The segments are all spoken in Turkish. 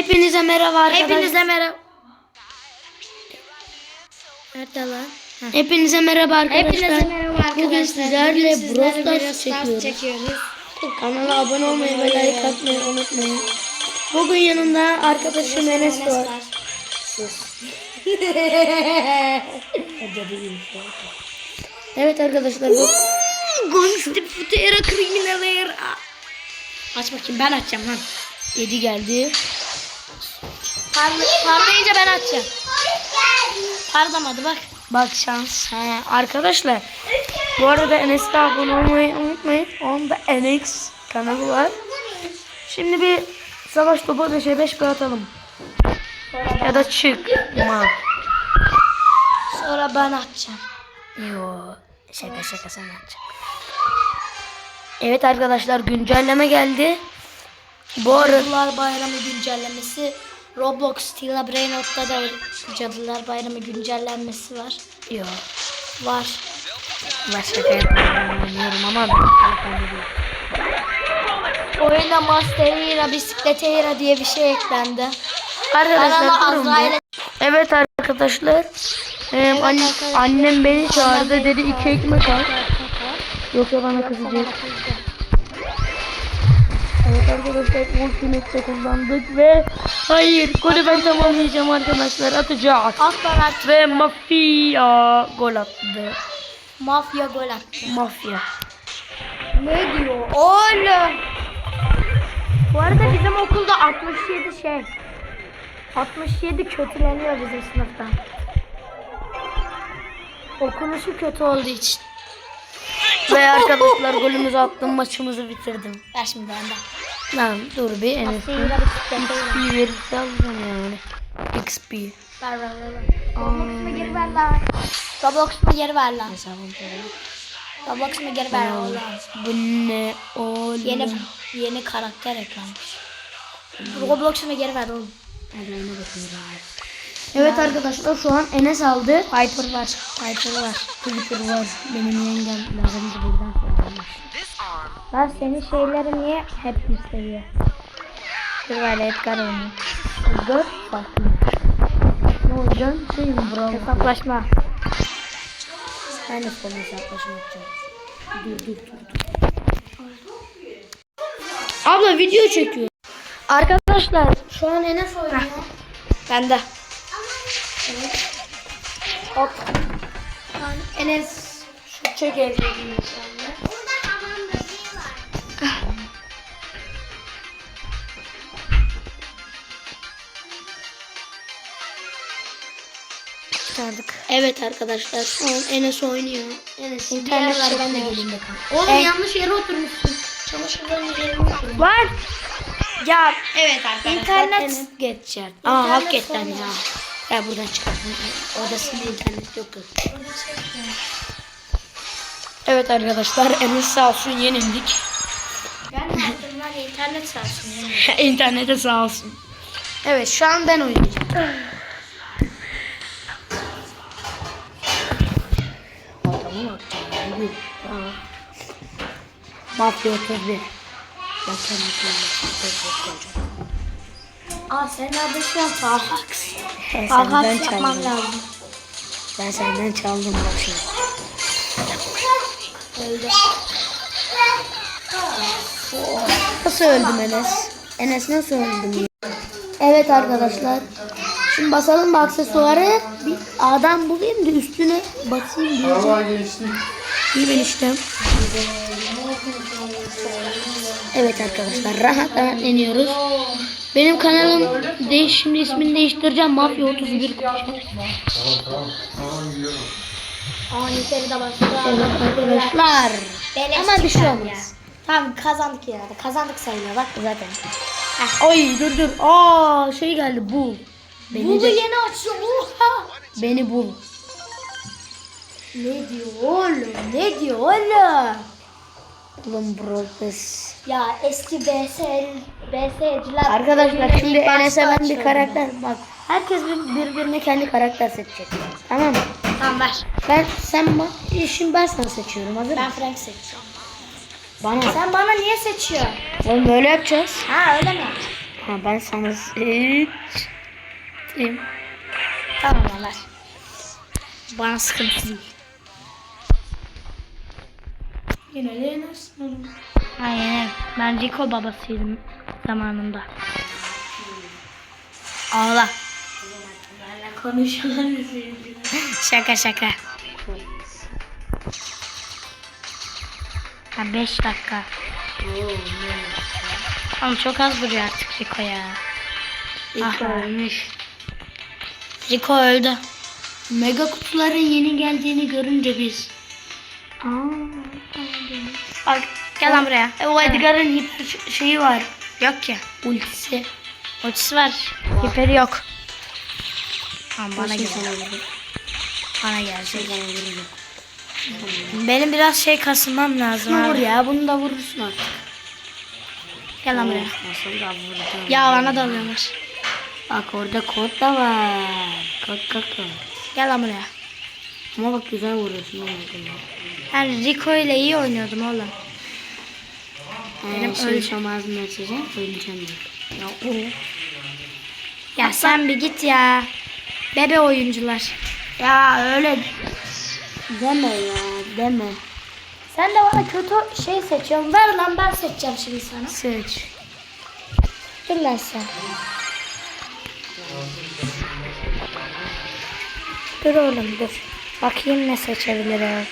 Hepinize merhaba arkadaşlar. Hepinize merhaba. Nerede lan? Hepinize merhaba arkadaşlar. Hepinize merhaba arkadaşlar. Bugün sizlerle Brawl Stars çekiyoruz. çekiyoruz. Kanala abone olmayı ve like atmayı unutmayın. Bugün yanımda arkadaşım Enes var. Evet arkadaşlar bu Gonsti putera kriminaler. Aç bakayım ben açacağım lan. 7 geldi. Parla, parlayınca ben açacağım. Parlamadı bak. Bak şans. He, arkadaşlar bu arada Enes'e abone olmayı unutmayın. Onun da NX kanalı var. Şimdi bir savaş topu 5'e 5 bir atalım. Ya da çıkma. Sonra ben açacağım. Yo şaka şaka sen yapacaksın. Evet arkadaşlar güncelleme geldi. Bu arada Bayramı güncellemesi. Roblox Stila Brainot'ta da Cadılar Bayramı güncellenmesi var. Yo Var. ben şaka yapıyorum ama Oyuna Master Era, Bisiklet Era diye bir şey eklendi. Arkadaşlar durun bir. Evet arkadaşlar. Ee, anne- arkadaşlar. annem beni çağırdı dedi iki ekmek al. Yoksa bana kızacak. Evet arkadaşlar ultimate kullandık ve hayır golü ben tamamlayacağım arkadaşlar atacağız. Aç. Ve mafya gol attı. Mafya gol attı. Mafya. Ne diyor oğlum? Bu arada bizim okulda 67 şey. 67 kötüleniyor bizim sınıfta. Okunuşu kötü olduğu için. Ve arkadaşlar golümüzü attım maçımızı bitirdim. Ver şimdi benden. Lan dur bir Era. XP verirse alacağım yani. XP. Ver ver ver. Roblox'umu geri ver lan. Roblox'umu geri ver lan. Hesabım böyle. Roblox'umu geri ver oğlum. Bu ne oğlum? Yeni yeni karakter eklenmiş. Roblox'umu geri ver oğlum. Evet arkadaşlar şu an Enes aldı. Piper var. Piper var. Twitter var. Benim yengem. Lazım buradan söylemiş. Lan senin şeyleri niye hep bir seviyor? Dur böyle Edgar oynuyor. Edgar farklı. Ne olacaksın? Şey mi bravo. Hesaplaşma. Ben de son hesaplaşma yapacağım. Dur dur dur. Abla video çekiyor. Arkadaşlar şu an Enes oynuyor. Bende. Hop. Enes şu çek evliliğini inşallah. Çıkardık. Evet arkadaşlar şu an Enes oynuyor. Enes internet Diğer var, ben de geleyim Oğlum Evet. yanlış yere oturmuşsun. Çamaşırların yerine oturmuşsun. Var. Ya Evet arkadaşlar. İnternet- Enes geçer. Aa İnternet hakikaten sorunu ya. Ya buradan çıkalım. Odasında internet yok. Evet arkadaşlar Enes sağ olsun yenildik. ben de yaptım var internet sarsın. Yani. İnternete sağ olsun. Evet şu an ben oynayacağım. Adamı. Aa. Mafya 31. Ben kendimi koyacağım. Aa senin adın şu Farhax senden çaldım. lazım. Ben senden çaldım bak şimdi. Öldü. Nasıl öldüm Enes? Enes nasıl öldüm? Evet arkadaşlar. Şimdi basalım bu aksesuarı. Bir adam bulayım da üstüne basayım diye. Hava geçtik. İyi ben işte. Evet arkadaşlar rahat rahat iniyoruz. Benim kanalım değiş şimdi ismini değiştireceğim. Mafya 31 Tamam tamam. Tamam gidiyorum. De arkadaşlar. Ama bir şey olmaz. Tamam kazandık ya. Kazandık sayılıyor bak zaten. Ay dur dur. Aa şey geldi bu. Beni Bu da de, yeni açıyor. Oha. beni bul. Ne diyor oğlum? Ne diyor oğlum? Oğlum bro biz. Ya eski BS BS'ciler Arkadaşlar şimdi Enes'e ben bir karakter bak. Herkes bir- birbirine kendi karakter seçecek. Tamam mı? Tamam ver. Ben sen ba- şimdi ben sana seçiyorum hazır Ben mısın? Frank seçiyorum. Bana. Sen bana niye seçiyorsun? Oğlum böyle yapacağız. Ha öyle mi? Ha ben sana seçtim. Tamam Ömer. Bana sıkıntı değil. Yine de yenersin. Aynen. Ben Rico babasıydım zamanında. Ağla. Konuşulan Şaka şaka. Ha 5 dakika. Ama çok az duruyor artık Rico ya. İlk Aha. ölmüş. Rico öldü. Mega kutuların yeni geldiğini görünce biz. Aa, Bak gel lan buraya. O Edgar'ın hiper ş- şeyi var. Yok ki. Ultisi. Ultisi var. Hiperi yok. Tamam bana gel. Bana gelecek. Vurur. Benim biraz şey kasılmam lazım Şuna vur ya bunu da vurursun artık. Gel lan buraya. Nasıl da vuracağım. Ya bana da alıyorlar. Bak orada kod da var. Kod kod kod. Gel lan buraya. Ama bak güzel vuruyorsun. Ben Rico ile iyi oynuyordum oğlum. Benim Benim şey öyle- şam ağzını açacağım. Oynayacağım ben. Ya o. Ya sen bir git ya. Bebe oyuncular. Ya öyle deme ya deme. Sen de bana kötü şey seçiyorsun. Ver lan ben seçeceğim şimdi sana. Seç. Dur lan sen. Dur oğlum dur. Bakayım ne seçebilirim.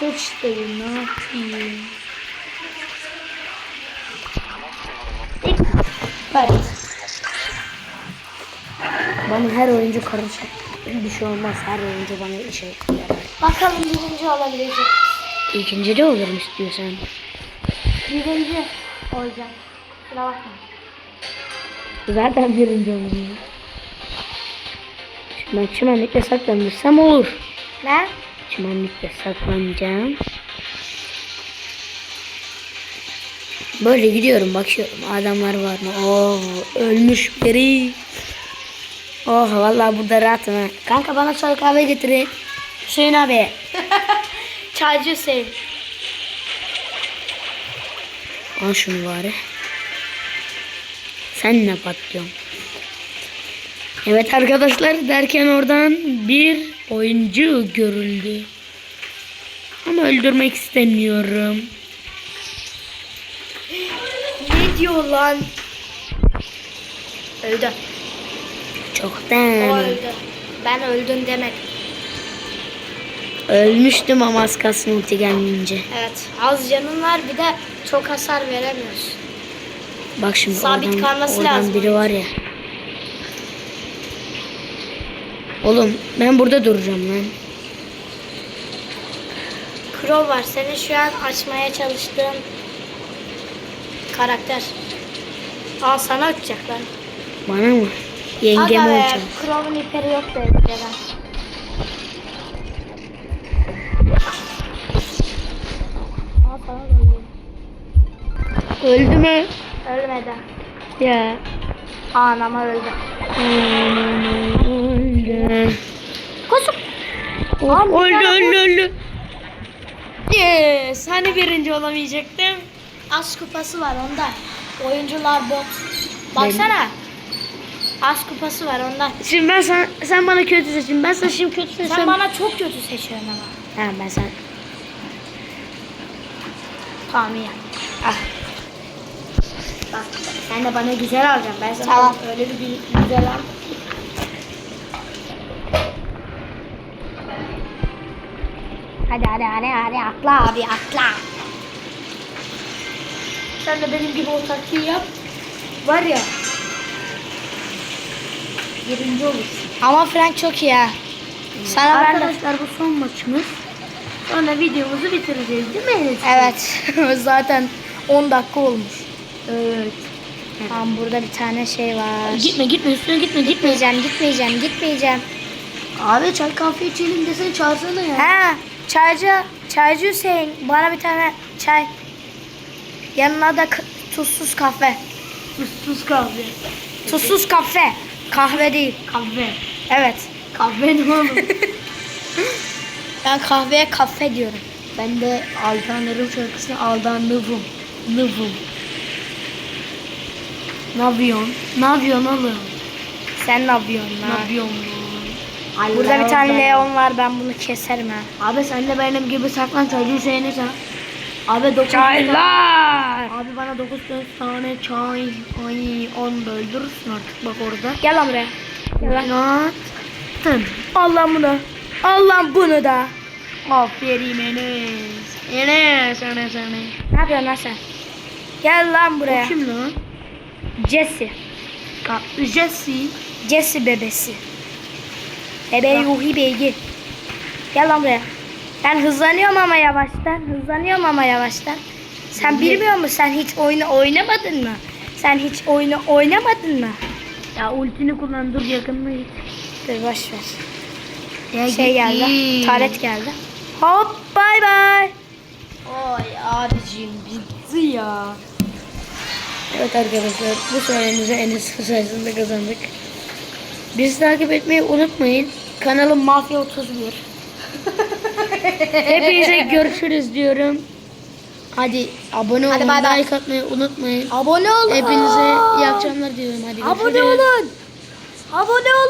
Değil ne yapayım. Evet. Bana her oyuncu karışık. Bir şey olmaz. Her oyuncu bana şey yarar. Bakalım birinci olabilecek. İkinci de olurum istiyorsan. Birinci olacağım. Şuna bakma. Zaten birinci olurum. Şimdi ben çimenlikte saklanırsam olur. Ne? Çimenlikte saklanacağım. Böyle gidiyorum bakıyorum adamlar var mı? Oo ölmüş biri. Oh vallahi burada rahatım ha. Kanka bana çay kahve getirin. Hüseyin abi. Çaycı Hüseyin. Al şunu bari. Sen ne patlıyorsun? Evet arkadaşlar derken oradan bir oyuncu görüldü. Ama öldürmek istemiyorum. Ne diyor lan? Öldü. O Çoktan öldü. Ben öldün demek. ölmüştüm ama az kalsın ulti gelmeyince. Evet. Az canın var bir de çok hasar veremiyorsun. Bak şimdi Sabit oradan, kalması oradan lazım biri var ya. Oğlum ben burada duracağım lan. Crow var. Senin şu an açmaya çalıştığın karakter. Aa sana açacaklar. Bana mı? Yengem Aga be, olacak. Crow'un iperi yok da önceden. Aa sana da oluyor. Öldü mü? Ölmedi. Ya. Anama öldü. Öldü. Kusum. Oh, öldü öldü öldü. Yes. Hani birinci olamayacaktım? Az kupası var onda. Oyuncular bot. Baksana. Az kupası var ondan. Şimdi ben sen, sen bana kötü seçin. Ben sana şimdi kötü seçsem. Sen bana çok kötü seçiyorsun ama. Tamam ben sen. Tamam iyi. Ah. Bak sen de bana güzel alacaksın. Ben sana Tamam. öyle bir gü- güzel al. Hadi hadi hadi hadi atla abi atla. Sen de benim gibi o taktiği yap. Var ya. Birinci olursun. Ama Frank çok iyi ha. Sana ben de... Arkadaşlar bu son maçımız. Sonra videomuzu bitireceğiz değil mi Enes? Evet. Zaten 10 dakika olmuş. Evet. Tamam burada bir tane şey var. Gitme gitme üstüne gitme gitme. Gitmeyeceğim gitmeyeceğim gitmeyeceğim. Abi çay kahve içelim desen çağırsana ya. Ha çaycı çaycı Hüseyin bana bir tane çay. Yanına da tuzsuz kahve. Tuzsuz kahve. Tuzsuz kahve. Kahve değil. Kahve. Evet. Kahve ne oğlum? Ben kahveye kahve diyorum. ben de aldanırım şarkısına aldanırım. Nıvım. Ne yapıyorsun? Ne yapıyorsun oğlum? Sen ne yapıyorsun Ne lan? Yapıyorsun? Burada bir tane Leon var ben bunu keserim ha. Abi sen de benim gibi saklan çocuğu seni sen. Abi 9 Çaylar. Abi bana 9 tane çay. Ay onu da öldürürsün artık bak orada. Gel lan buraya. Gel lan. Attın. Al lan bunu. Al lan bunu da. Aferin Enes. Enes Enes Enes. Ne yapıyorsun lan sen? Gel lan buraya. O kim lan? Jesse. Jesse. Jesse bebesi. Bebe Yuhi beygir. Gel lan buraya. Ben hızlanıyorum ama yavaştan. Hızlanıyorum ama yavaştan. Sen bilmiyor musun? Sen hiç oyunu oynamadın mı? Sen hiç oyunu oynamadın mı? Ya ultini kullan dur yakınına git. Dur boş ver. Ya Şey geldi. Taret geldi. Hop bay bay. Oy abicim bitti ya. Evet arkadaşlar bu sayemizde Enes sayesinde kazandık. Bizi takip etmeyi unutmayın. Kanalım Mafya 31. Hepinize görüşürüz diyorum. Hadi abone olun, Hadi bay bay. like atmayı unutmayın. Abone olun. Hepinize iyi akşamlar diyorum. Hadi Abone görüşürüz. olun. Abone olun.